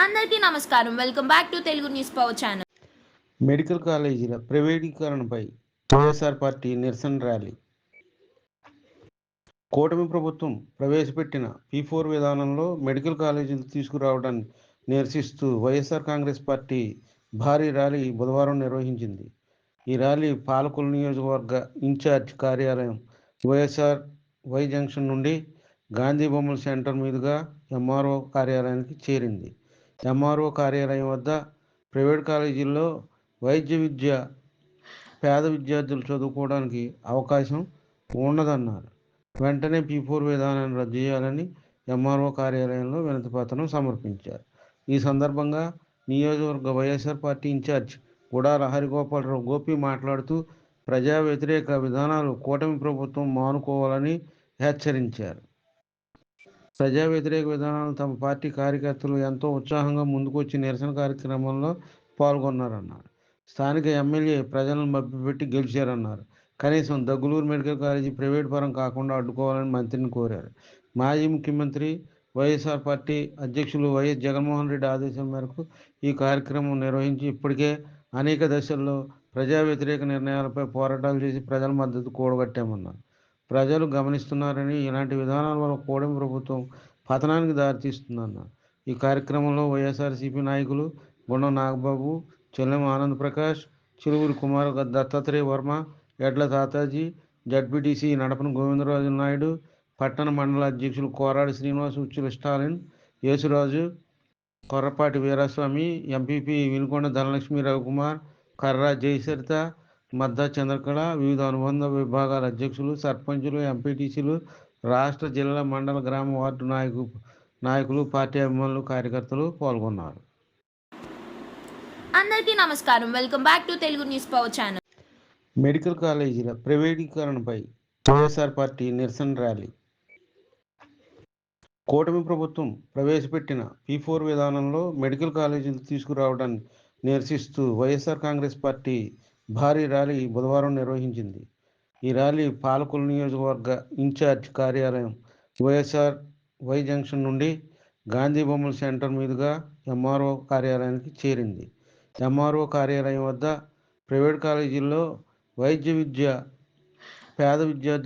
అందరికీ నమస్కారం. Welcome back to Telugu news power channel medical కాలేజీల ప్రైవేటీకరణపై వైఎస్ఆర్ పార్టీ నిరసన ర్యాలీ. కూటమి ప్రభుత్వం ప్రవేశపెట్టిన పీ ఫోర్ విధానంలో మెడికల్ కాలేజీలు తీసుకురావడాన్ని నిరసిస్తూ వైఎస్ఆర్ కాంగ్రెస్ పార్టీ భారీ ర్యాలీ బుధవారం నిర్వహించింది. ఈ ర్యాలీ పాలకుల నియోజకవర్గ ఇన్ఛార్జ్ కార్యాలయం వైఎస్ఆర్ వై జంక్షన్ నుండి గాంధీ బొమ్మల సెంటర్ మీదుగా ఎంఆర్ఓ కార్యాలయానికి చేరింది. ఎంఆర్ఓ కార్యాలయం వద్ద ప్రైవేట్ కాలేజీల్లో వైద్య విద్య పేద విద్యార్థులు చదువుకోవడానికి అవకాశం ఉండదన్నారు. వెంటనే పీ ఫోర్ విధానాన్ని రద్దు చేయాలని ఎంఆర్ఓ కార్యాలయంలో వినతిపత్రం సమర్పించారు. ఈ సందర్భంగా నియోజకవర్గ YSR party incharge Gudala Harigopalarao Gopi మాట్లాడుతూ ప్రజా వ్యతిరేక విధానాలు కూటమి ప్రభుత్వం మానుకోవాలని హెచ్చరించారు. ప్రజా వ్యతిరేక విధానాలు తమ పార్టీ కార్యకర్తలు ఎంతో ఉత్సాహంగా ముందుకొచ్చి నిరసన కార్యక్రమంలో పాల్గొన్నారన్నారు. స్థానిక ఎమ్మెల్యే ప్రజలను మభ్యపెట్టి గెలిచారన్నారు. కనీసం దగ్గులూరు మెడికల్ కాలేజీ ప్రైవేట్ పరం కాకుండా అడ్డుకోవాలని మంత్రిని కోరారు. మాజీ ముఖ్యమంత్రి వైఎస్ఆర్ పార్టీ అధ్యక్షులు వైఎస్ జగన్మోహన్ రెడ్డి ఆదేశం మేరకు ఈ కార్యక్రమం నిర్వహించి ఇప్పటికే అనేక దశల్లో ప్రజా వ్యతిరేక నిర్ణయాలపై పోరాటాలు చేసి ప్రజల మద్దతు కూడగట్టామన్నారు. ప్రజలు గమనిస్తున్నారని ఇలాంటి విధానాల వల్ల కూటమి ప్రభుత్వం పతనానికి దారితీస్తుందన్న. ఈ కార్యక్రమంలో వైఎస్ఆర్సీపీ నాయకులు గుండం నాగబాబు చెల్లెం ఆనంద్ ప్రకాష్ చిలువురి కుమార్ దత్తాత్రేయ వర్మ ఎడ్ల తాతాజీ జడ్పీటీసీ నడపన గోవిందరాజు నాయుడు పట్టణ మండల అధ్యక్షులు కోరాడి శ్రీనివాస్ ఉచ్చుల స్టాలిన్ యేసురాజు కొర్రపాటి వీరాస్వామి ఎంపీపీ వినుకొండ ధనలక్ష్మి రవికుమార్ కర్రా జయసరిత మద్దా చంద్రకళ వివిధ అనుబంధ విభాగాల అధ్యక్షులు సర్పంచులు ఎంపీటీసీలు రాష్ట్ర జిల్లా మండల గ్రామ వార్డు నాయకు నాయకులు పార్టీ అభిమానులు కార్యకర్తలు పాల్గొన్నారు. అందరికీ నమస్కారం. Welcome back to Telugu news power channel. Medical కాలేజీల ప్రైవేటీకరణపై వైఎస్ఆర్ పార్టీ నిరసన ర్యాలీ. కూటమి ప్రభుత్వం ప్రవేశపెట్టిన పీ ఫోర్ విధానంలో మెడికల్ కాలేజీలు తీసుకురావడాన్ని నిరసిస్తూ వైఎస్ఆర్ కాంగ్రెస్ పార్టీ భారీ ర్యాలీ బుధవారం నిర్వహించింది. ఈ ర్యాలీ పాలకుల నియోజకవర్గ ఇన్ఛార్జ్ కార్యాలయం వైఎస్ఆర్ వై జంక్షన్ నుండి గాంధీ బొమ్మల సెంటర్ మీదుగా ఎంఆర్ఓ కార్యాలయానికి చేరింది. ఎంఆర్ఓ కార్యాలయం వద్ద ప్రైవేట్ కాలేజీల్లో వైద్య విద్య పేద విద్యార్థులు